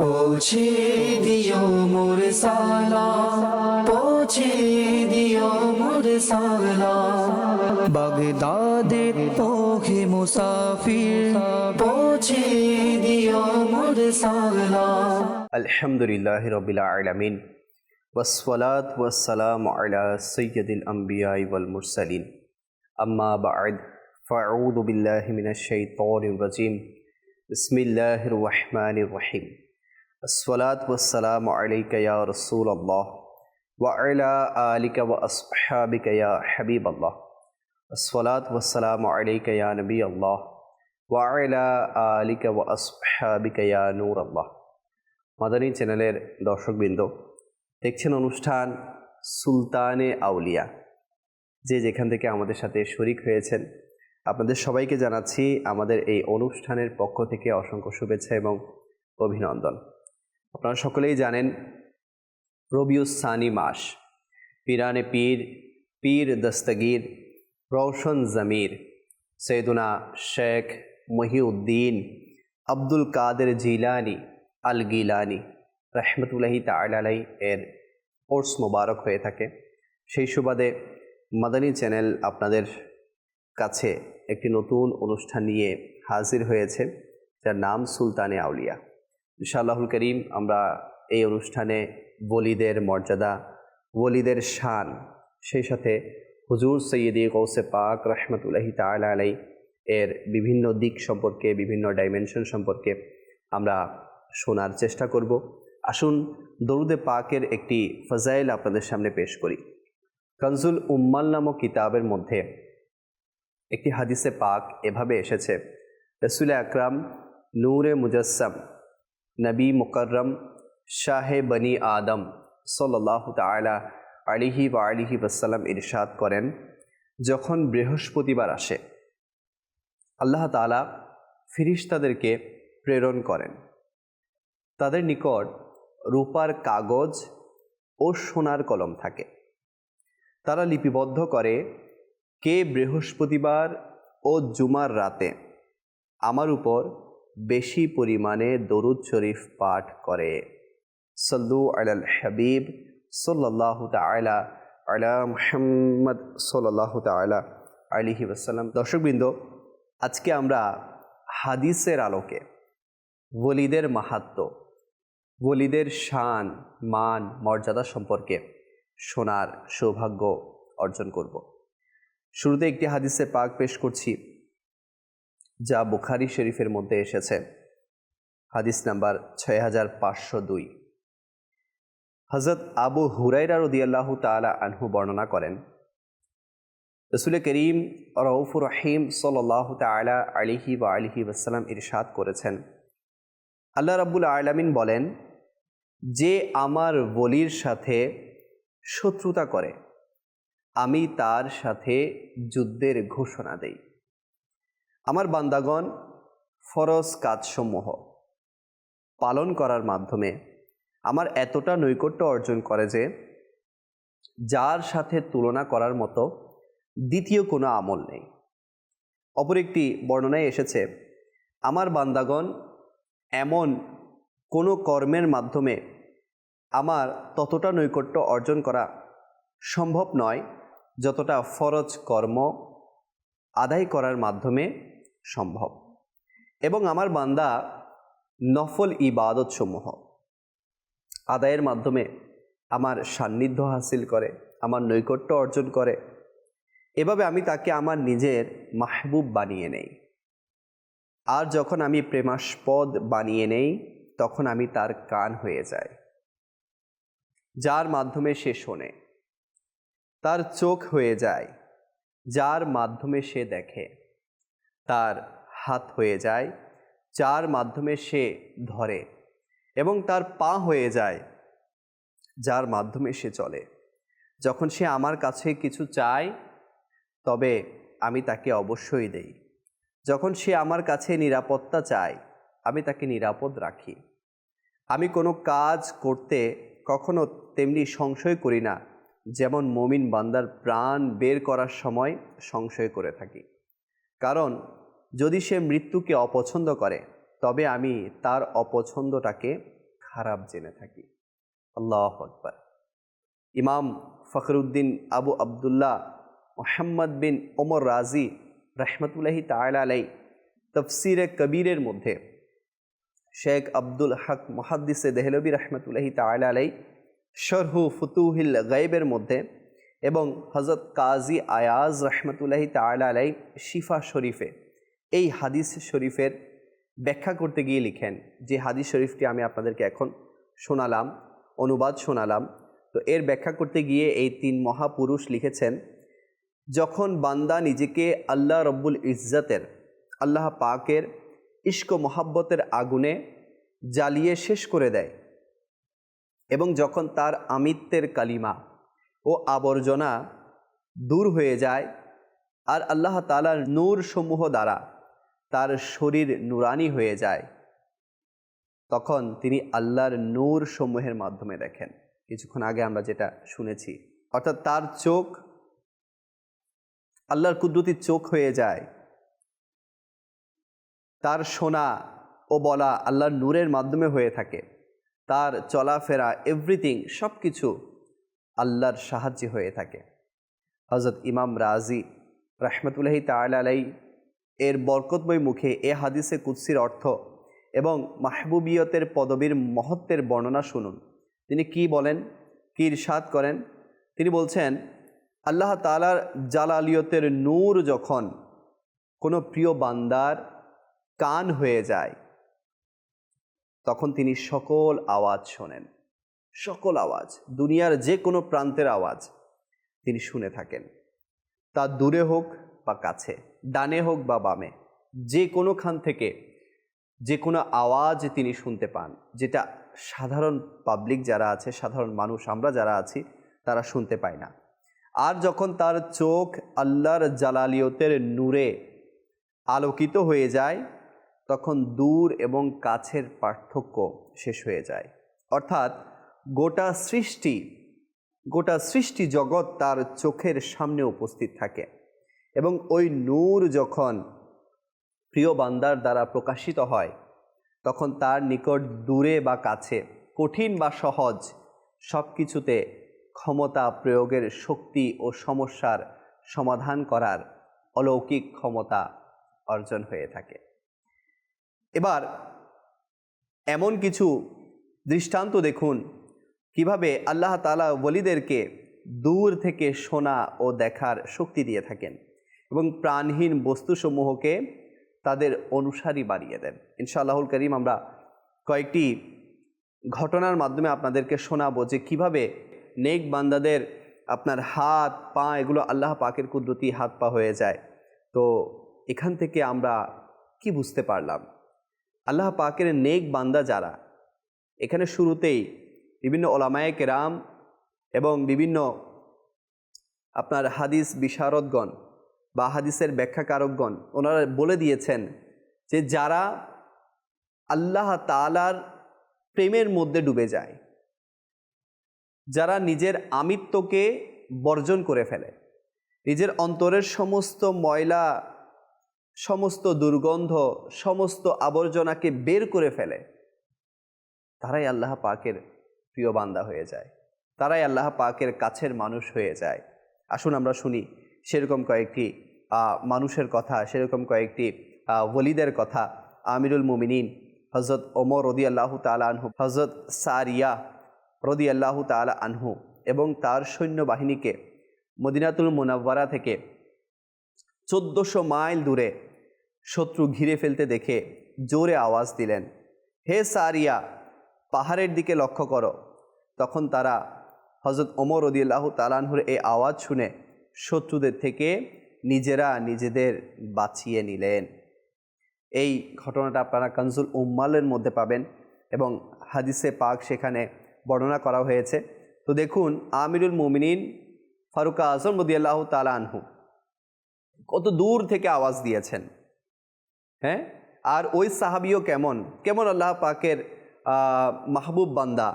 পৌঁছে দিও মোর সালা, পৌঁছে দিও মোর সালা। বাগদাদে তোহে মুসাফির, পৌঁছে দিও মোর সালা। আলহামদুলিল্লাহ রবিল আলমিন। ওসলাত ওয়াসালাম আলা সৈয়দুল আম্বিয়া ওয়াল মুরসালিন। আম্মা বাদ ফাউদ বিল্লাহ মিনাশ শাইতানির রাজিম। বিসমিল্লাহির রহমানির রহিম। الصلاة والسلام عليك يا رسول الله وعلى آلك وأصحابك يا حبيب الله الصلاة والسلام عليك يا نبي الله وعلى آلك وأصحابك يا نور الله মাদানী চ্যানেলের দর্শকবৃন্দ দেখছেন অনুষ্ঠান সুলতানে আউলিয়া যে যেখান থেকে আমাদের সাথে শরিক হয়েছেন আপনাদের সবাইকে জানাচ্ছি আমাদের এই অনুষ্ঠানের পক্ষ থেকে অসংখ্য শুভেচ্ছা এবং অভিনন্দন আপনারা সকলেই জানেন, রবিউস সানি মাস। পিরানে পীর পীর দস্তগীর রৌশন জমির সৈদুনা শেখ মহিউদ্দিন, আব্দুল কাদের জিলানি আল গিলানি রহমতুল্লাহি তালাই এর কোর্স মোবারক হয়ে থাকে। সেই সুবাদে মাদানী চ্যানেল আপনাদের কাছে একটি নতুন অনুষ্ঠান নিয়ে হাজির হয়েছে, যার নাম সুলতানে আউলিয়া। ইনশাআল্লাহুল করিম, আমরা এই অনুষ্ঠানে বলিদের মর্যাদা, ওলিদের শান, সেই সাথে হুজুর সৈয়দি কৌসে পাক রহমতুল্লাহি তালা আলাই এর বিভিন্ন দিক সম্পর্কে, বিভিন্ন ডাইমেনশন সম্পর্কে আমরা শোনার চেষ্টা করব। আসুন দরুদে পাকের একটি ফজাইল আপনাদের সামনে পেশ করি। কনজুল উম্মাল নামক কিতাবের মধ্যে একটি হাদিসে পাক এভাবে এসেছে, রসুল আকরাম নূরে মুজাসম নবী মুকরম শাহে বনি আদম সাল্লাহ তালা আলিহি বা আলিহি ওসাল্লাম ইরশাদ করেন, যখন বৃহস্পতিবার আসে, আল্লাহ তালা ফিরিস্তাদেরকে প্রেরণ করেন। তাদের নিকট রূপার কাগজ ও সোনার কলম থাকে। তারা লিপিবদ্ধ করে, কে বৃহস্পতিবার ও জুমার রাতে আমার উপর বেশি পরিমাণে দরুদ শরীফ পাঠ করে। সল্লু আলাল হাবিব সাল্লাহ তালা আলা মোহাম্মদ সাল্লাহ তালা আলিহি ওসাল্লাম দর্শকবৃন্দ, আজকে আমরা হাদিসের আলোকে ওলিদের মাহাত্ম, ওলিদের শান, মান, মর্যাদা সম্পর্কে শোনার সৌভাগ্য অর্জন করব। শুরুতে একটি হাদিসে পাক পেশ করছি। যা বুখারি শরীফের মধ্যে এসেছে। হাদিস নাম্বার ছয় হাজার পাঁচশো দুই। হজরত আবু হুরাইরা রদিয়াল্লাহ তালা আনহু বর্ণনা করেন, রসুল করিম রউফুর রহিম সাল্লাহ তালা আলিহি বা আলিহি ওসালাম ইরশাদ করেছেন। আল্লাহ রাব্বুল আলামিন বলেন, যে আমার বলির সাথে শত্রুতা করে, আমি তার সাথে যুদ্ধের ঘোষণা দেই। আমার বান্দাগণ, ফরজ কাজসমূহ পালন করার মাধ্যমে আমার এতটা নৈকট্য অর্জন করে যে, যার সাথে তুলনা করার মতো দ্বিতীয় কোনো আমল নেই। অপর একটি বর্ণনায় এসেছে, আমার বান্দাগণ, এমন কোনো কর্মের মাধ্যমে আমার ততটা নৈকট্য অর্জন করা সম্ভব নয়, যতটা ফরজ কর্ম আদায় করার মাধ্যমে সম্ভব। এবং আমার বান্দা নফল ইবাদত সমূহ আদায়ের মাধ্যমে আমার সান্নিধ্য হাসিল করে, আমার নৈকট্য অর্জন করে। এভাবে আমি তাকে আমার নিজের মাহবুব বানিয়ে নেই। আর যখন আমি প্রেমাস্পদ বানিয়ে নেই, তখন আমি তার কান হয়ে যাই। যার মাধ্যমে সে শোনে, তার চোখ হয়ে যায়। যার মাধ্যমে সে দেখে তার হাত হয়ে যায়, যার মাধ্যমে সে ধরে এবং তার পা হয়ে যায়, যার মাধ্যমে সে চলে। যখন সে আমার কাছে কিছু চায়, তবে আমি তাকে অবশ্যই দেই। যখন সে আমার কাছে নিরাপত্তা চায়, আমি তাকে নিরাপদ রাখি। আমি কোনো কাজ করতে কখনো তেমনি সংশয় করি না, যেমন মমিন বান্দার প্রাণ বের করার সময় সংশয় করে থাকি। কারণ যদি সে মৃত্যুকে অপছন্দ করে, তবে আমি তার অপছন্দটাকে খারাপ জেনে থাকি। আল্লাহ আকবার। ইমাম ফখরুদ্দিন আবু আবদুল্লাহ মোহাম্মদ বিন ওমর রাজি রহমতুল্লাহি তালা আলাই তফসিরে কবিরের মধ্যে শেখ আব্দুল হক মহাদ্দিসে দেহলবী রহমতুল্লাহি তালা আলাই শরহু ফুতুহিল গাইবের মধ্যে এবং হজরত কাজী আয়াজ রহমতুল্লাহি তালা আলাই শিফা শরীফে এই হাদিস শরীফের ব্যাখ্যা করতে গিয়ে লিখেন, যে হাদিস শরীফটি আমি আপনাদেরকে এখন শোনালাম, অনুবাদ শোনালাম। তো এর ব্যাখ্যা করতে গিয়ে এই তিন মহাপুরুষ লিখেছেন, যখন বান্দা নিজেকে আল্লাহ রব্বুল ইজ্জাতের, আল্লাহ পাকের ইস্ক মোহাব্বতের আগুনে জ্বালিয়ে শেষ করে দেয় এবং যখন তার আমিত্বের কালিমা ও আবর্জনা দূর হয়ে যায়, আর আল্লাহ তালার নূর সমূহ দ্বারা তার শরীর নুরানি হয়ে যায়। তখন তিনি আল্লাহর নূর সমূহের মাধ্যমে দেখেন। কিছুক্ষণ আগে আমরা যেটা শুনেছি, অর্থাৎ তার চোখ, আল্লাহর কুদরতির চোখ হয়ে যায়। তার শোনা ও বলা আল্লাহর নূরের মাধ্যমে হয়ে থাকে। তার চলাফেরা এভরিথিং সব কিছু আল্লাহর সাহায্যে হয়ে থাকে। হজরত ইমাম রাজি রহমতুল্লাহি তালাই এর বরকতময় মুখে এ হাদিসে কুৎসির অর্থ এবং মাহবুবিয়তের পদবীর মহত্বের বর্ণনা শুনুন। তিনি কি বলেন? কি ইরশাদ করেন? তিনি বলছেন, আল্লাহ তালার জালালিয়তের নূর যখন কোনো প্রিয় বান্দার কান হয়ে যায়, তখন তিনি সকল আওয়াজ শোনেন। সকল আওয়াজ, দুনিয়ার যে কোনো প্রান্তের আওয়াজ তিনি শুনে থাকেন। তা দূরে হোক বা কাছে। ডানে হোক বা বামে, যে কোনোখান থেকে যে কোনো আওয়াজ তিনি শুনতে পান, যেটা সাধারণ পাবলিক যারা আছে, সাধারণ মানুষ, আমরা যারা আছি, তারা শুনতে পায় না। আর যখন তার চোখ আল্লাহর জালালিয়তের নূরে আলোকিত হয়ে যায়, তখন দূর এবং কাছের পার্থক্য শেষ হয়ে যায়। অর্থাৎ গোটা সৃষ্টি গোটা সৃষ্টি জগৎ তার চোখের সামনে উপস্থিত থাকে। এবং ওই নূর যখন প্রিয় বান্দার দ্বারা প্রকাশিত হয়, তখন তার নিকট দূরে বা কাছে, কঠিন বা সহজ সব কিছুতে ক্ষমতা প্রয়োগের শক্তি ও সমস্যার সমাধান করার অলৌকিক ক্ষমতা অর্জন হয়ে থাকে। এবার এমন কিছু দৃষ্টান্ত দেখুন, কীভাবে আল্লাহ তালা বলিদেরকে দূর থেকে শোনা ও দেখার শক্তি দিয়ে থাকেন। এবং প্রাণহীন বস্তুসমূহকে তাদের অনুসারী বাড়িয়ে দেন। ইনশাআল্লাহুল করিম আমরা কয়েকটি ঘটনার মাধ্যমে আপনাদেরকে শোনাবো যে কীভাবে নেক বান্দাদের আপনার হাত, পা, এগুলো আল্লাহ পাকের কুদরতি হাত পা হয়ে যায়। তো এখান থেকে আমরা কি বুঝতে পারলাম? আল্লাহ পাকের নেক বান্দা যারা, এখানে শুরুতেই বিভিন্ন ওলামায়ে কেরাম এবং বিভিন্ন আপনার হাদিস বিশারদগণ বা হাদিসের ব্যাখ্যাকারকগণ, ওনারা বলে দিয়েছেন যে যারা আল্লাহ তালার প্রেমের মধ্যে ডুবে যায়, যারা নিজের আমিত্বকে বর্জন করে ফেলে, নিজের অন্তরের সমস্ত ময়লা, সমস্ত দুর্গন্ধ, সমস্ত আবর্জনাকে বের করে ফেলে, তারাই আল্লাহ পাকের প্রিয় বান্দা হয়ে যায়, তারাই আল্লাহ পাকের কাছের মানুষ হয়ে যায়। আসুন আমরা শুনি সেরকম কয়েকটি মানুষের কথা, সেরকম কয়েকটি ওলিদের কথা, আমিরুল মুমিনিন হজরত ওমর রদি আল্লাহ তালা আনহু হজরত সারিয়া রদি আল্লাহ তালা আনহু এবং তার সৈন্যবাহিনীকে মদিনাতুল মোনাব্বারা থেকে চোদ্দোশো মাইল দূরে শত্রু ঘিরে ফেলতে দেখে জোরে আওয়াজ দিলেন, হে সারিয়া, পাহাড়ের দিকে লক্ষ্য করো। তখন তারা হজরত ওমর রদিয়াল্লাহ তালানহুর এই আওয়াজ শুনে শত্রুদের থেকে নিজেরা নিজেদের বাঁচিয়ে নিলেন। এই ঘটনাটা আপনারা কানজুল উম্মালের মধ্যে পাবেন এবং হাদিসে পাক সেখানে বর্ণনা করা হয়েছে। তো দেখুন, আমিরুল মুমিনিন, ফারুকা আজম রদিয়াল্লাহ তালা আনহু কত দূর থেকে আওয়াজ দিয়েছেন। হ্যাঁ? আর ওই সাহাবিও কেমন? কেমন আল্লাহ পাকের মাহবুব বান্দা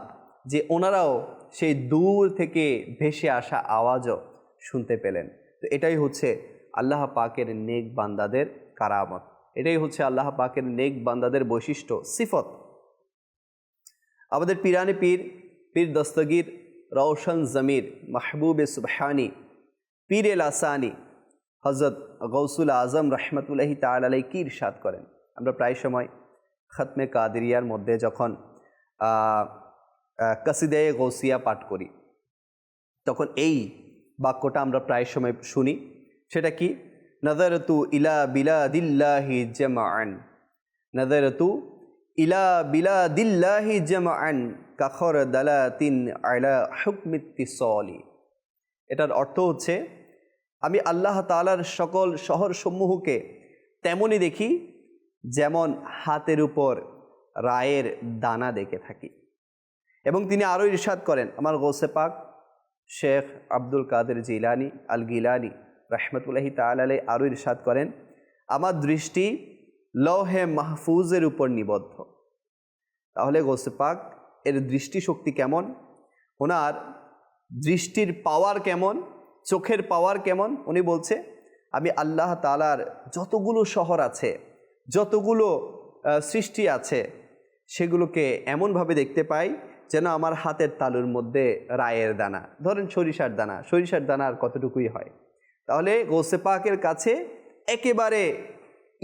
যে ওনারাও সেই দূর থেকে ভেসে আসা আওয়াজও শুনতে পেলেন। তো এটাই হচ্ছে আল্লাহ পাকের নেক বান্দাদের কারামত। এটাই হচ্ছে আল্লাহ পাকের নেক বান্দাদের বৈশিষ্ট্য, সিফত। আমাদের পিরানি পীর পীর দস্তগীর রওশন জমির মাহবুব সুবহানি, পীর এল আসানি হজরত গৌসুল আজম রহমতুল্লাহি তালাই কি ইরশাদ করেন। আমরা প্রায় সময় খতমে কাদেরিয়ার মধ্যে যখন কাসিদে গৌসিয়া পাঠ করি, তখন এই বাক্যটা আমরা প্রায় সময় শুনি। সেটা কি? নজরতু ইলা বিলা বিলাদিল্লাহি জামান নজরতু ইলা বিলা বিলাদিল্লাহি জামান কাখর দালাতিন আলা হুকমিত্তিসলি এটার অর্থ হচ্ছে, আমি আল্লাহ তালার সকল শহর সমূহকে তেমনই দেখি যেমন হাতের উপর রায়ের দানা দেখে থাকি। এবং তিনি আরও ইরশাদ করেন, আমার গোসে পাক শেখ আব্দুল কাদের জিলানি আল গিলানি রহমতুল্লাহি তালাই আরও ইরশাদ করেন, আমার দৃষ্টি লহে মাহফুজের উপর নিবদ্ধ। তাহলে গোসে পাক, এর দৃষ্টিশক্তি কেমন? ওনার দৃষ্টির পাওয়ার কেমন? চোখের পাওয়ার কেমন? উনি বলছে, আমি আল্লাহ তালার যতগুলো শহর আছে, যতগুলো সৃষ্টি আছে, সেগুলোকে এমনভাবে দেখতে পাই যেন আমার হাতের তালুর মধ্যে রায়ের দানা, ধরেন সরিষার দানা সরিষার দানা আর কতটুকুই হয়? তাহলে গোসে পাকের কাছে একেবারে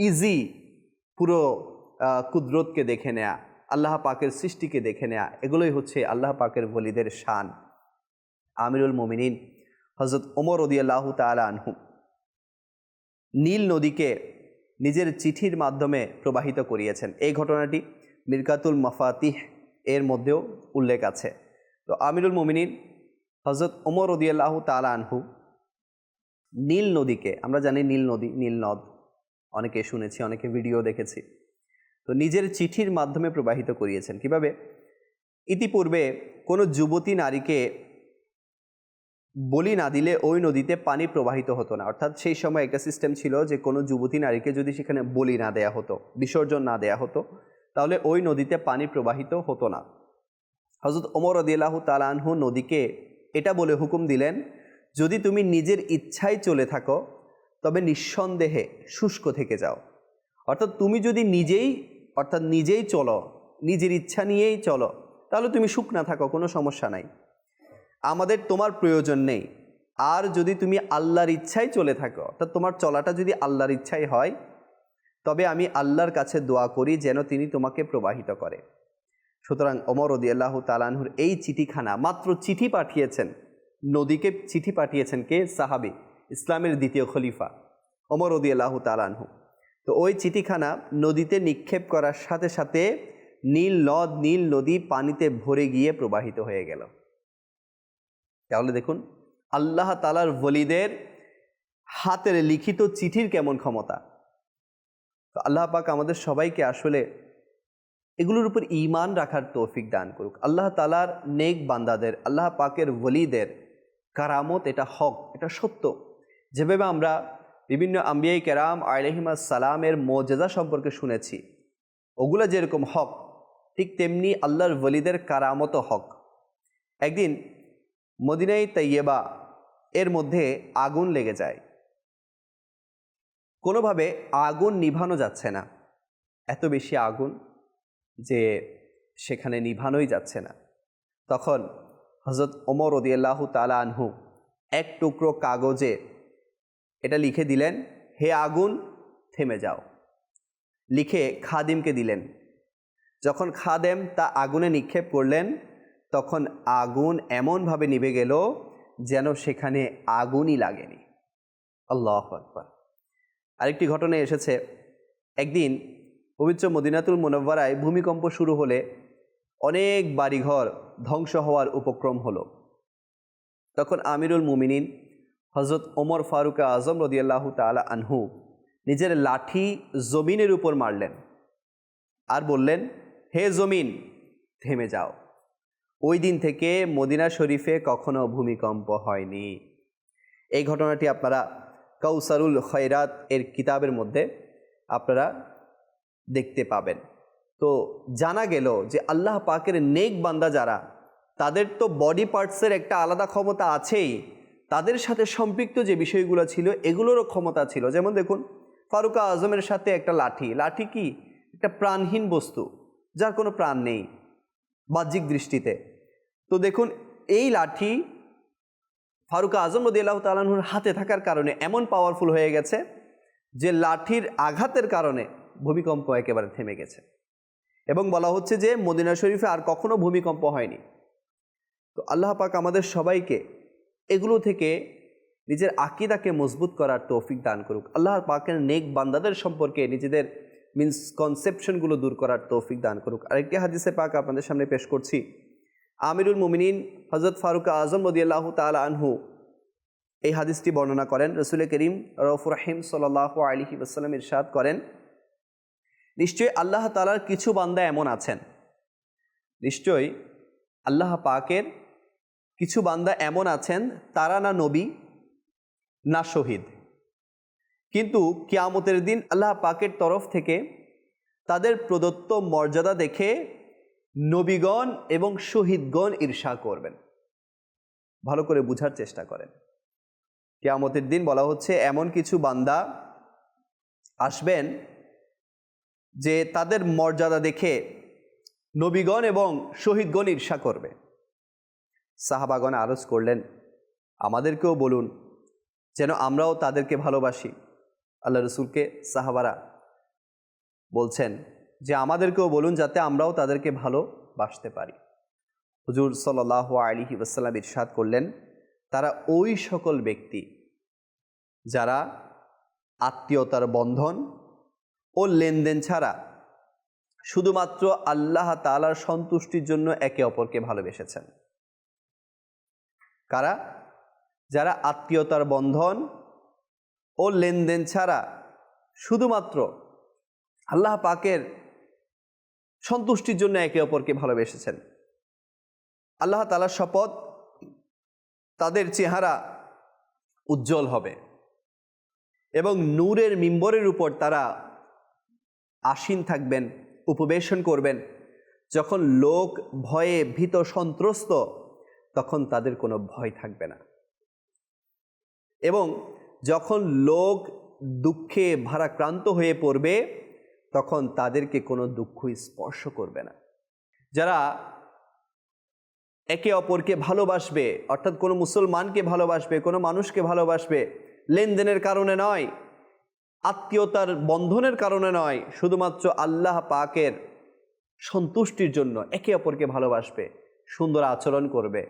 ইজি পুরো কুদরতকে দেখে নেয়া, আল্লাহ পাকের সৃষ্টিকে দেখে নেয়া, এগুলোই হচ্ছে আল্লাহ পাকের বলিদের শান। আমিরুল মোমিনিন হজরত ওমর রদিয়াল্লাহ তালা আনহু, নীল নদীকে নিজের চিঠির মাধ্যমে প্রবাহিত করিয়েছেন। এই ঘটনাটি মিরকাতুল মফাতিহ এর মধ্যেও উল্লেখ আছে। তো আমিরুল মোমিনিন হজরত ওমর রদিয়াল্লাহ তালা আনহু, নীল নদীকে, আমরা জানি নীল নদী, নীল নদ, অনেকে শুনেছি, অনেকে ভিডিও দেখেছি, তো নিজের চিঠির মাধ্যমে প্রবাহিত করিয়েছেন। কীভাবে? ইতিপূর্বে কোনো যুবতী নারীকে বলি না দিলে ওই নদীতে পানি প্রবাহিত হতো না। অর্থাৎ সেই সময় একটা সিস্টেম ছিল যে কোনো যুবতী নারীকে যদি সেখানে বলি না দেয়া হতো, বিসর্জন না দেয়া হতো তাহলে ওই নদীতে পানি প্রবাহিত হতো না। হজরত ওমর রদিয়াল্লাহ তালানহু নদীকে এটা বলে হুকুম দিলেন, যদি তুমি নিজের ইচ্ছায় চলে থাকো, তবে নিঃসন্দেহে শুষ্ক থেকে যাও। অর্থাৎ তুমি যদি নিজেই, অর্থাৎ নিজেই চলো, নিজের ইচ্ছা নিয়েই চলো, তাহলে তুমি শুকনা থাকো, কোনো সমস্যা নাই। আমাদের তোমার প্রয়োজন নেই। আর যদি তুমি আল্লাহর ইচ্ছায় চলে থাকো, অর্থাৎ তোমার চলাটা যদি আল্লাহর ইচ্ছাই হয় তবে আমি আল্লাহর কাছে দোয়া করি যেন তিনি তোমাকে প্রবাহিত করে। সুতরাং অমর রদি আল্লাহ তালানহুর এই চিঠিখানা মাত্র চিঠি পাঠিয়েছেন। নদীকে চিঠি পাঠিয়েছেন কে? সাহাবি, ইসলামের দ্বিতীয় খলিফা অমর রদি আল্লাহ তালানহু তো ওই চিঠিখানা নদীতে নিক্ষেপ করার সাথে সাথে নীল নদ, নীল নদী পানিতে ভরে গিয়ে প্রবাহিত হয়ে গেল। তাহলে দেখুন, আল্লাহ তালার বলিদের হাতের লিখিত চিঠির কেমন ক্ষমতা? তো আল্লাহ পাক আমাদের সবাইকে আসলে এগুলোর উপর ইমান রাখার তৌফিক দান করুক। আল্লাহ তালার নেক বান্দাদের, আল্লাহ পাকের ওলিদের কারামত এটা হক, এটা সত্য। যেভাবে আমরা বিভিন্ন আম্বিয়াই কেরাম আলহিমা সালামের মোজেজা সম্পর্কে শুনেছি, ওগুলো যেরকম হক, ঠিক তেমনি আল্লাহর ওলিদের কারামতও হক। একদিন মদিনাই তৈয়বা এর মধ্যে আগুন লেগে যায়। কোনোভাবে আগুন নিভানো যাচ্ছে না। এত বেশি আগুন যে সেখানে নিভানোই যাচ্ছে না। তখন হজরত ওমর রদিয়াল্লাহ তালা আনহু এক টুকরো কাগজে এটা লিখে দিলেন, হে আগুন, থেমে যাও। লিখে খাদিমকে দিলেন। যখন খাদেম তা আগুনে নিক্ষেপ করলেন, তখন আগুন এমনভাবে নিভে গেল যেন সেখানে আগুনই লাগেনি। আল্লাহ আকবর। আরেকটি ঘটনা এসেছে। একদিন পবিত্র মদিনাতুল মুনব্বরায় ভূমিকম্প শুরু হলে অনেক বাড়িঘর ধ্বংস হওয়ার উপক্রম হলো। তখন আমিরুল মুমিনিন হজরত ওমর ফারুক আজম রদিয়াল্লাহ তালা আনহু নিজের লাঠি জমিনের উপর মারলেন আর বললেন, হে জমিন, থেমে যাও। ওই দিন থেকে মদিনা শরীফে কখনো ভূমিকম্প হয়নি। এই ঘটনাটি আপনারা কৌসারুল খয়রাত এর কিতাবের মধ্যে আপনারা দেখতে পাবেন। তো জানা গেল যে আল্লাহ পাকের নেক বান্দা যারা, তাদের তো বডি পার্টসের একটা আলাদা ক্ষমতা আছেই। তাদের সাথে সম্পৃক্ত যে বিষয়গুলো ছিল, এগুলোরও ক্ষমতা ছিল। যেমন দেখুন, ফারুকা আজমের সাথে একটা লাঠি। লাঠি কি? একটা প্রাণহীন বস্তু, যার কোনো প্রাণ নেই বাহ্যিক দৃষ্টিতে। তো দেখুন, এই লাঠি ফারুক আজম রদি আল্লাহ তালাহুর হাতে থাকার কারণে এমন পাওয়ারফুল হয়ে গেছে যে লাঠির আঘাতের কারণে ভূমিকম্প একেবারে থেমে গেছে। এবং বলা হচ্ছে যে মদিনা শরীফে আর কখনো ভূমিকম্প হয়নি। তো আল্লাহ পাক আমাদের সবাইকে এগুলো থেকে নিজের আকিদাকে মজবুত করার তৌফিক দান করুক। আল্লাহ পাকের নেক বান্দাদের সম্পর্কে নিজেদের মিনস কনসেপশনগুলো দূর করার তৌফিক দান করুক। আরেকটি হাদিসে পাক আপনাদের সামনে পেশ করছি। আমিরুল মুমিনিন হজরত ফারুক আজম রদিয়াল্লাহ তাল আনহু এই হাদিসটি বর্ণনা করেন। রসুল করিম রফুর রাহিম সাল্লাহ আলহি ওসাল্লাম ইরশাদ করেন, নিশ্চয়ই আল্লাহ তালার কিছু বান্দা এমন আছেন। নিশ্চয়ই আল্লাহ পাকের কিছু বান্দা এমন আছেন, তারা না নবী, না শহীদ। কিন্তু কিয়ামতের দিন আল্লাহ পাকের তরফ থেকে তাদের প্রদত্ত মর্যাদা দেখে নবীগণ এবং শহীদগণ ঈর্ষা করবেন। ভালো করে বুঝার চেষ্টা করেন। কেয়ামতের দিন বলা হচ্ছে, এমন কিছু বান্দা আসবেন যে তাদের মর্যাদা দেখে নবীগণ এবং শহীদগণ ঈর্ষা করবে। সাহাবাগণ আরজ করলেন, আমাদেরকেও বলুন, যেন আমরাও তাদেরকে ভালোবাসি। আল্লাহ রসুলকে সাহাবারা বলছেন যে আমাদেরকেও বলুন যাতে আমরাও তাদেরকে ভালোবাসতে পারি। হুজুর সাল্লাহ আলিহি ওসাল্লাম ইরশাদ করলেন, তারা ওই সকল ব্যক্তি যারা আত্মীয়তার বন্ধন ও লেনদেন ছাড়া শুধুমাত্র আল্লাহ তালার সন্তুষ্টির জন্য একে অপরকে ভালোবেসেছেন। কারা? যারা আত্মীয়তার বন্ধন ও লেনদেন ছাড়া শুধুমাত্র আল্লাহ পাকের সন্তুষ্টির জন্য একে অপরকে ভালোবেসেছেন। আল্লাহ তালার শপথ তাদের চেহারা উজ্জ্বল হবে এবং নূরের মিম্বরের উপর তারা আসীন থাকবেন, উপবেশন করবেন। যখন লোক ভয়ে ভীত সন্ত্রস্ত, তখন তাদের কোনো ভয় থাকবে না। এবং যখন লোক দুঃখে ভারাক্রান্ত হয়ে পড়বে তখন তাদেরকে কোনো দুঃখ স্পর্শ করবে না। যারা একে অপরকে ভালোবাসবে, অর্থাৎ কোনো মুসলমানকে ভালোবাসবে, কোনো মানুষকে ভালোবাসবে, লেনদেনের কারণে নয়, আত্মীয়তার বন্ধনের কারণে নয়, শুধুমাত্র আল্লাহ পাকের সন্তুষ্টির জন্য একে অপরকে ভালোবাসবে, সুন্দর আচরণ করবে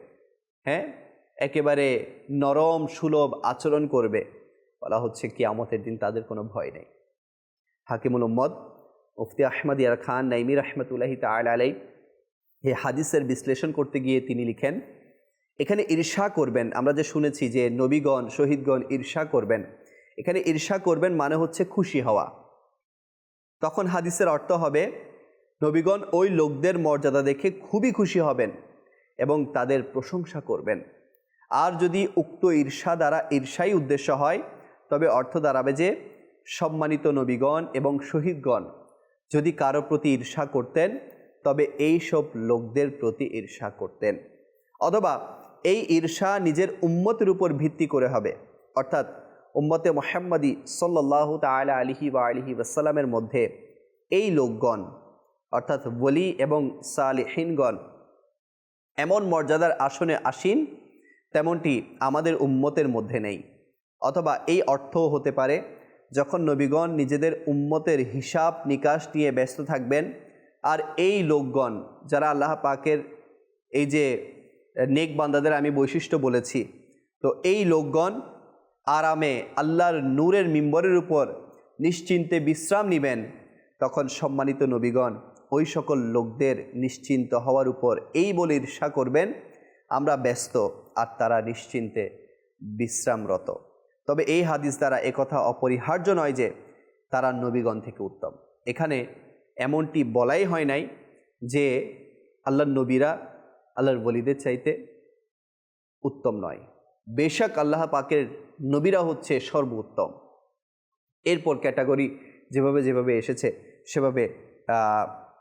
হ্যাঁ? একেবারে নরম, সুলভ আচরণ করবে, বলা হচ্ছে কি আমতের দিন তাদের কোনো ভয় নেই। হাকিমুল উম্মদ মুফতি আহমদ ইয়ার খান নাইমি রহমতুল্লাহি তাল আলাই এই হাদিসের বিশ্লেষণ করতে গিয়ে তিনি লিখেন, এখানে ঈর্ষা করবেন। আমরা যে শুনেছি যে নবীগণ, শহীদগণ ঈর্ষা করবেন। এখানে ঈর্ষা করবেন মানে হচ্ছে খুশি হওয়া। তখন হাদিসের অর্থ হবে, নবীগণ ওই লোকদের মর্যাদা দেখে খুবই খুশি হবেন এবং তাদের প্রশংসা করবেন। আর যদি উক্ত ঈর্ষা দ্বারা ঈর্ষাই উদ্দেশ্য হয়, তবে অর্থ দাঁড়াবে যে সম্মানিত নবীগণ এবং শহীদগণ যদি কারও প্রতি ঈর্ষা করতেন, তবে এই সব লোকদের প্রতি ঈর্ষা করতেন। অথবা এই ঈর্ষা নিজের উম্মতের উপর ভিত্তি করে হবে। অর্থাৎ উম্মতে মোহাম্মদী সাল্লাহ তালা আলিহি বা আলিহি ওয়াসাল্লামের মধ্যে এই লোকগণ, অর্থাৎ বলি এবং সালিহিনগণ, এমন মর্যাদার আসনে আসীন, তেমনটি আমাদের উম্মতের মধ্যে নেই। অথবা এই অর্থও হতে পারে যখন নবীগণ নিজেদের উম্মতের হিসাব নিকাশ নিয়ে ব্যস্ত থাকবেন, আর এই লোকগণ, যারা আল্লাহ পাকের এই যে নেক বান্দাদের আমি বৈশিষ্ট্য বলেছি, তো এই লোকগণ আরামে আল্লাহর নূরের মিম্বরের উপর নিশ্চিন্তে বিশ্রাম নেবেন, তখন সম্মানিত নবীগণ ওই সকল লোকদের নিশ্চিন্ত হওয়ার উপর এই বলে ঈর্ষা করবেন, আমরা ব্যস্ত, আর তারা নিশ্চিন্তে বিশ্রামরত। তবে এই হাদিস দ্বারা একথা অপরিহার্য নয় যে তারা নবীগণ থেকে উত্তম। এখানে এমনটি বলাই হয় নাই যে আল্লাহর নবীরা আল্লাহর বলিদের চাইতে উত্তম নয়। বেশক আল্লাহ পাকের নবীরা হচ্ছে সর্বোত্তম। এরপর ক্যাটাগরি যেভাবে যেভাবে এসেছে, সেভাবে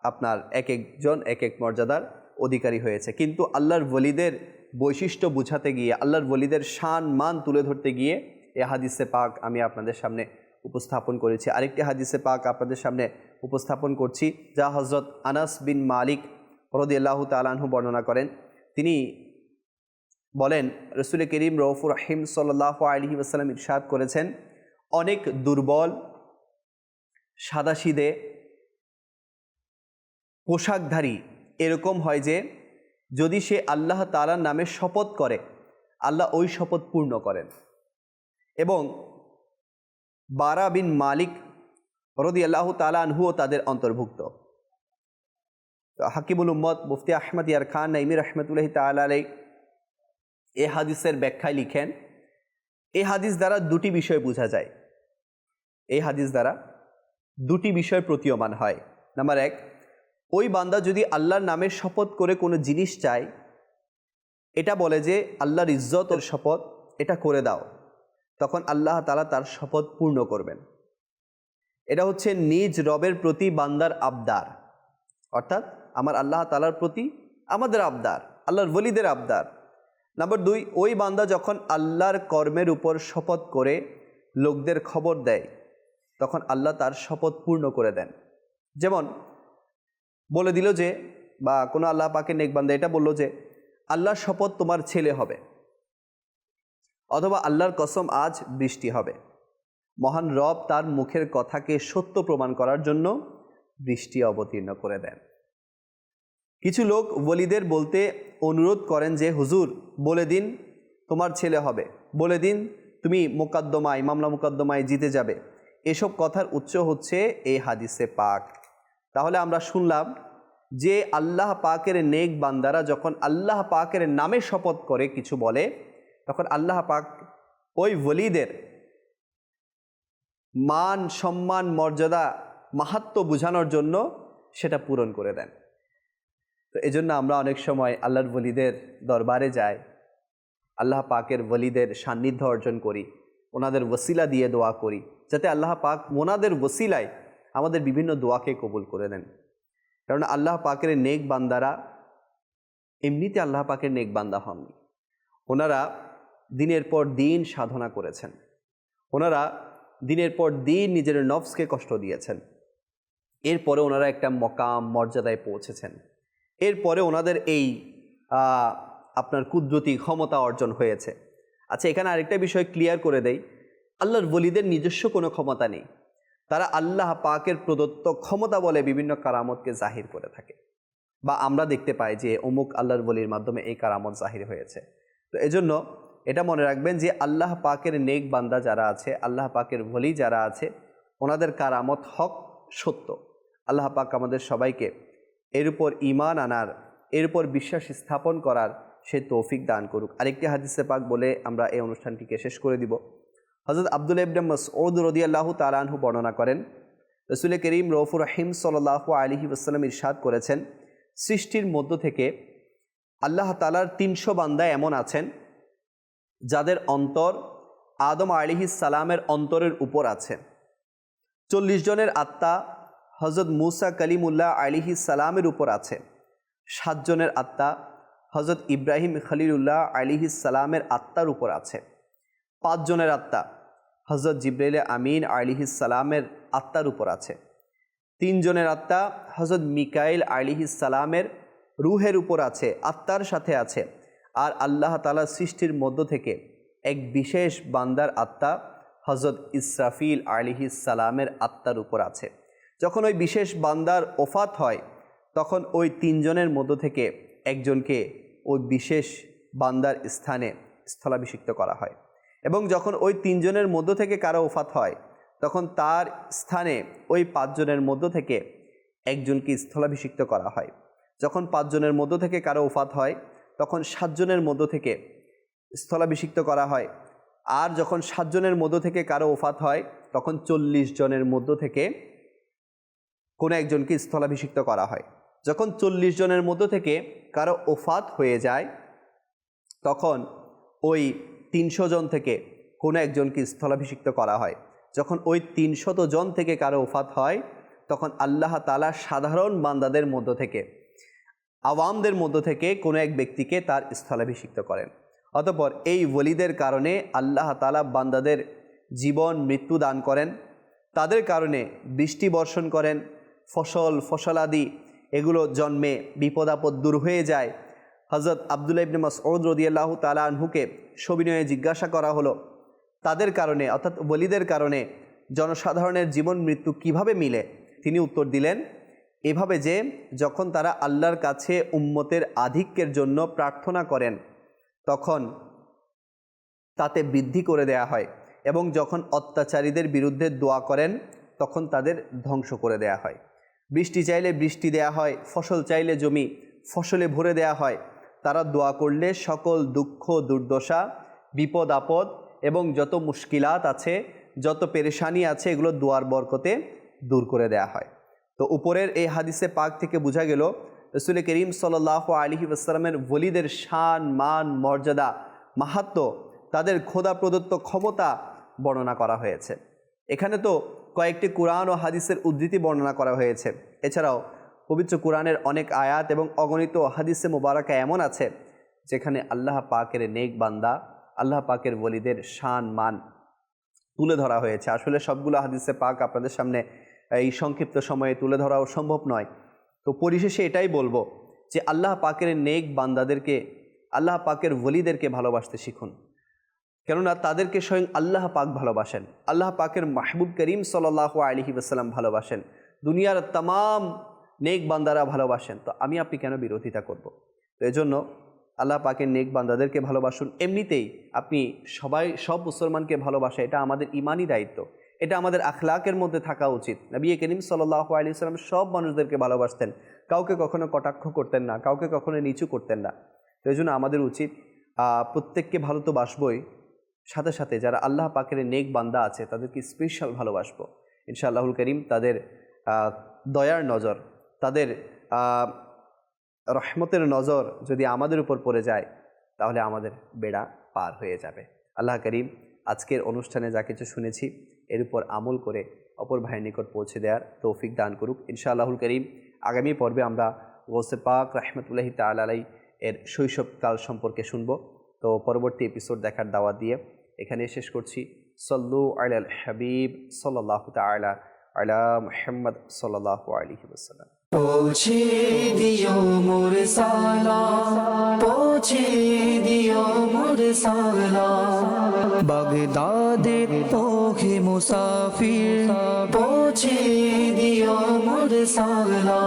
আপনার এক একজন, এক এক মর্যাদার অধিকারী হয়েছে। কিন্তু আল্লাহর বলিদের বৈশিষ্ট্য বুঝাতে গিয়ে, আল্লাহর বলিদের শান, মান তুলে ধরতে গিয়ে এ হাদিসে পাক আমি আপনাদের সামনে উপস্থাপন করেছি। আরেকটি হাদিসে পাক আপনাদের সামনে উপস্থাপন করছি, যা হজরত আনাস বিন মালিক রদি আল্লাহ তালাহু বর্ণনা করেন। তিনি বলেন, রসুল করিম রৌফুর রহিম সাল্লাহ আলহি আসাল্লাম ইরশাদ করেছেন, অনেক দুর্বল সাদাশিদে পোশাকধারী এরকম হয় যে, যদি সে আল্লাহ তালার নামে শপথ করে, আল্লাহ ওই শপথ পূর্ণ করেন। এবং বারা বিন মালিক রদি আল্লাহ তালা আনহুও তাদের অন্তর্ভুক্ত। হাকিবুল উম্মদ মুফতি আহমদ ইয়ার খান নাইমি রহমতুল্লাহ তালাই এ হাদিসের ব্যাখ্যায় লিখেন এই হাদিস দ্বারা দুটি বিষয় বোঝা যায়। এই হাদিস দ্বারা দুটি বিষয় প্রতীয়মান হয়। নাম্বার এক, ওই বান্দা যদি আল্লাহর নামের শপথ করে কোনো জিনিস চায়, এটা বলে যে আল্লাহর ইজ্জত ওর শপথ, এটা করে দাও। তখন আল্লাহ তালা তার শপথ পূর্ণ করবেন। এটা হচ্ছে নিজ রবের প্রতি বান্দার আবদার। অর্থাৎ আমার আল্লাহ তালার প্রতি আমাদের আবদার, আল্লাহর বলিদের আবদার। নাম্বার দুই, ওই বান্দা যখন আল্লাহর কর্মের উপর শপথ করে লোকদের খবর দেয়, তখন আল্লাহ তার শপথ পূর্ণ করে দেন। যেমন বলে দিল যে, বা কোনো আল্লাহ পাকে নেক বান্দা এটা বলল যে, আল্লাহর শপথ তোমার ছেলে হবে। অথবা আল্লাহর কসম আজ বৃষ্টি হবে। মহান রব তার মুখের কথাকে সত্য প্রমাণ করার জন্য বৃষ্টি অবতীর্ণ করে দেন। কিছু লোক ওলিদের বলতে অনুরোধ করেন যে, হুজুর, বলে দিন তোমার ছেলে হবে। বলে দিন তুমি মোকদ্দমায়, মামলা মোকদ্দমায় জিতে যাবে। এসব কথার উৎস হচ্ছে এই হাদিসে পাক। তাহলে আমরা শুনলাম যে আল্লাহ পাকের নেক বান্দারা যখন আল্লাহ পাকের নামে শপথ করে কিছু বলে তখন আল্লাহ পাক ওই ওলিদের মান, সম্মান, মর্যাদা, মাহাত্ম বোঝানোর জন্য সেটা পূরণ করে দেন। তো এজন্য আমরা অনেক সময় আল্লাহর বলিদের দরবারে যাই, আল্লাহ পাকের বলিদের সান্নিধ্য অর্জন করি, ওনাদের ওসিলা দিয়ে দোয়া করি, যাতে আল্লাহ পাক ওনাদের ওসিলায় আমাদের বিভিন্ন দোয়াকে কবুল করে দেন। কারণ আল্লাহ পাকের নেক বান্দারা এমনিতে আল্লাহ পাকের নেক বান্দা হননি। ওনারা দিনের পর দিন সাধনা করেছেন। ওনারা দিনের পর দিন নিজের নফসকে কষ্ট দিয়েছেন। এরপরে ওনারা একটা মকাম, মর্যাদায় পৌঁছেছেন। এরপরে ওনাদের এই আপনার কুদরতি ক্ষমতা অর্জন হয়েছে। আচ্ছা এখানে আরেকটা বিষয় ক্লিয়ার করে দেই। আল্লাহর বলিদের নিজস্ব কোনো ক্ষমতা নেই। তারা আল্লাহ পাকের প্রদত্ত ক্ষমতা বলে বিভিন্ন কারামতকে জাহির করে থাকে। বা আমরা দেখতে পাই যে অমুক আল্লাহর বলির মাধ্যমে এই কারামত জাহির হয়েছে। তো এজন্য এটা মনে রাখবেন যে আল্লাহ পাকের নেক বান্দা যারা আছে, আল্লাহ পাকের ভলি যারা আছে, ওনাদের কারামত হক সত্য। আল্লাহ পাক আমাদের সবাইকে এর উপর ইমান আনার, এর উপর বিশ্বাস স্থাপন করার সে তৌফিক দান করুক। আরেকটি হাদিসে পাক বলে আমরা এই অনুষ্ঠানটিকে শেষ করে দিব। হজরত আব্দুল ইবনে মসউদ রদিয়াল্লাহ তালানহু বর্ণনা করেন, রসুল করিম রৌফুর রহিম সাল্লাহ আলহি আসসালাম ইরশাদ করেছেন, সৃষ্টির মধ্য থেকে আল্লাহ তালার তিনশো বান্দা এমন আছেন যাদের অন্তর আদম আলিহি সালামের অন্তরের উপর আছে। চল্লিশ জনের আত্মা হজরত মুসা কালিমুল্লাহ আলিহি সালামের উপর আছে। সাতজনের আত্মা হজরত ইব্রাহিম খলিলুল্লাহ আলিহি সালামের আত্মার উপর আছে। পাঁচজনের আত্মা হজরত জিব্রাইল আমিন আলিহি সালামের আত্মার উপর আছে। তিনজনের আত্মা হজরত মিকাইল আলিহি সালামের রুহের উপর আছে, আত্মার সাথে আছে। আর আল্লাহ তালা সৃষ্টির মধ্য থেকে এক বিশেষ বান্দার আত্মা হজরত ইসরাফিল আলিহি সালামের আত্মার উপর আছে। যখন ওই বিশেষ বান্দার ওফাত হয়, তখন ওই তিনজনের মধ্য থেকে একজনকে ওই বিশেষ বান্দার স্থানে স্থলাভিষিক্ত করা হয়। এবং যখন ওই তিনজনের মধ্য থেকে কারও ওফাত হয়, তখন তার স্থানে ওই পাঁচজনের মধ্য থেকে একজনকে স্থলাভিষিক্ত করা হয়। যখন পাঁচজনের মধ্য থেকে কারও ওফাত হয় তখন সাতজনের মধ্য থেকে স্থলাভিষিক্ত করা হয়। আর যখন সাতজনের মধ্য থেকে কারও ওফাত হয়, তখন চল্লিশ জনের মধ্য থেকে কোনো একজনকে স্থলাভিষিক্ত করা হয়। যখন চল্লিশ জনের মধ্য থেকে কারও ওফাত হয়ে যায়, তখন ওই তিনশো জন থেকে কোনো একজনকে স্থলাভিষিক্ত করা হয়। যখন ওই তিনশত জন থেকে কারও ওফাত হয়, তখন আল্লাহ তালা সাধারণ বান্দাদের মধ্য থেকে আওয়ামদের মধ্য থেকে কোনো এক ব্যক্তিকে তার স্থলাভিষিক্ত করেন। অতপর এই ওলিদের কারণে আল্লাহ তালা বান্দাদের জীবন, মৃত্যু দান করেন। তাদের কারণে বৃষ্টি বর্ষণ করেন, ফসল, ফসলাদি এগুলো জন্মে বিপদ আপদ দূর হয়ে যায়। হজরত আবদুল্লাহ ইবনে মাসউদ রদিয়াল্লাহ তালা আনহুকে সবিনয়ে জিজ্ঞাসা করা হলো, তাদের কারণে অর্থাৎ বলিদের কারণে জনসাধারণের জীবন, মৃত্যু কীভাবে মিলে? তিনি উত্তর দিলেন এভাবে যে যখন তারা আল্লাহর কাছে উম্মতের আধিক্যের জন্য প্রার্থনা করেন, তখন তাতে বৃদ্ধি করে দেয়া হয় এবং যখন অত্যাচারীদের বিরুদ্ধে দোয়া করেন, তখন তাদের ধ্বংস করে দেয়া হয়। বৃষ্টি চাইলে বৃষ্টি দেয়া হয়, ফসল চাইলে জমি, ফসলে ভরে দেয়া হয়। তারা দোয়া করলে সকল দুঃখ, দুর্দশা, বিপদ, আপদ এবং যত মুশকিলাত আছে, যত পেরেশানি আছে, এগুলো দোয়ার বরকতে দূর করে দেয়া হয়। তো উপরের এই হাদিসে পাক থেকে বোঝা গেল, রসুল করিম সাল্লাহ আলহি আসসালামের বলিদের শান, মান, মর্যাদা, মাহাত্ম, তাদের খোদা প্রদত্ত ক্ষমতা বর্ণনা করা হয়েছে। এখানে তো কয়েকটি কোরআন ও হাদিসের উদ্ধৃতি বর্ণনা করা হয়েছে। এছাড়াও পবিত্র কোরআনের অনেক আয়াত এবং অগণিত হাদিসে মোবারকা এমন আছে, যেখানে আল্লাহ পাকের নেক বান্দা, আল্লাহ পাকের বলিদের শান, মান তুলে ধরা হয়েছে। আসলে সবগুলো হাদিসে পাক আপনাদের সামনে এই সংক্ষিপ্ত সময়ে তুলে ধরাও সম্ভব নয়। তো পরিশেষে এটাই বলব যে আল্লাহ পাকের নেক বান্দাদেরকে, আল্লাহ পাকের ওলিদেরকে ভালোবাসতে শিখুন। কেননা তাদেরকে স্বয়ং আল্লাহ পাক ভালোবাসেন। আল্লাহ পাকের মাহবুব করিম সাল্লাহ আলহি ওসাল্লাম ভালোবাসেন। দুনিয়ার তাম নেক বান্দারা ভালোবাসেন। তো আমি আপনি কেন বিরোধিতা করব? তো এজন্য আল্লাহ পাকের নেক বান্দাদেরকে ভালোবাসুন। এমনিতেই আপনি সবাই, সব মুসলমানকে ভালোবাসা, এটা আমাদের ইমানই দায়িত্ব। এটা আমাদের আখলাকের মধ্যে থাকা উচিত। নবী করিম সাল্লাহ আলী সাল্লাম সব মানুষদেরকে ভালোবাসতেন। কাউকে কখনো কটাক্ষ করতেন না, কাউকে কখনো নিচু করতেন না। এই জন্য আমাদের উচিত প্রত্যেককে ভালো তো বাসবই। সাথে সাথে যারা আল্লাহ পাকের নেক বান্দা আছে, তাদেরকে স্পেশাল ভালোবাসবো। ইনশাআল্লাহুল করিম তাদের দয়ার নজর, তাদের রহমতের নজর যদি আমাদের উপর পড়ে যায়, তাহলে আমাদের বেড়া পার হয়ে যাবে। আল্লাহ করিম আজকের অনুষ্ঠানে যা কিছু শুনেছি এর উপর আমল করে অপর ভাইয়ের নিকট পৌঁছে দেওয়ার তৌফিক দান করুক। ইনশাআল্লাহুল করিম। আগামী পর্বে আমরা গোসে পাক রহমতুল্লাহি তালাই এর শৈশবকাল সম্পর্কে শুনব। তো পরবর্তী এপিসোড দেখার দাওয়া দিয়ে এখানে শেষ করছি। সল্লু আল হাবিব সাল্লাহ তালা আলা মোহাম্মদ সাল্লাহ আলহি ওসাল্লাম পৌঁছে দিও মোর সালা, পৌঁছে দিও মোর সালা। বাগদাদের পৌঁছে মুসাফির পৌঁছে দিও মোর সালা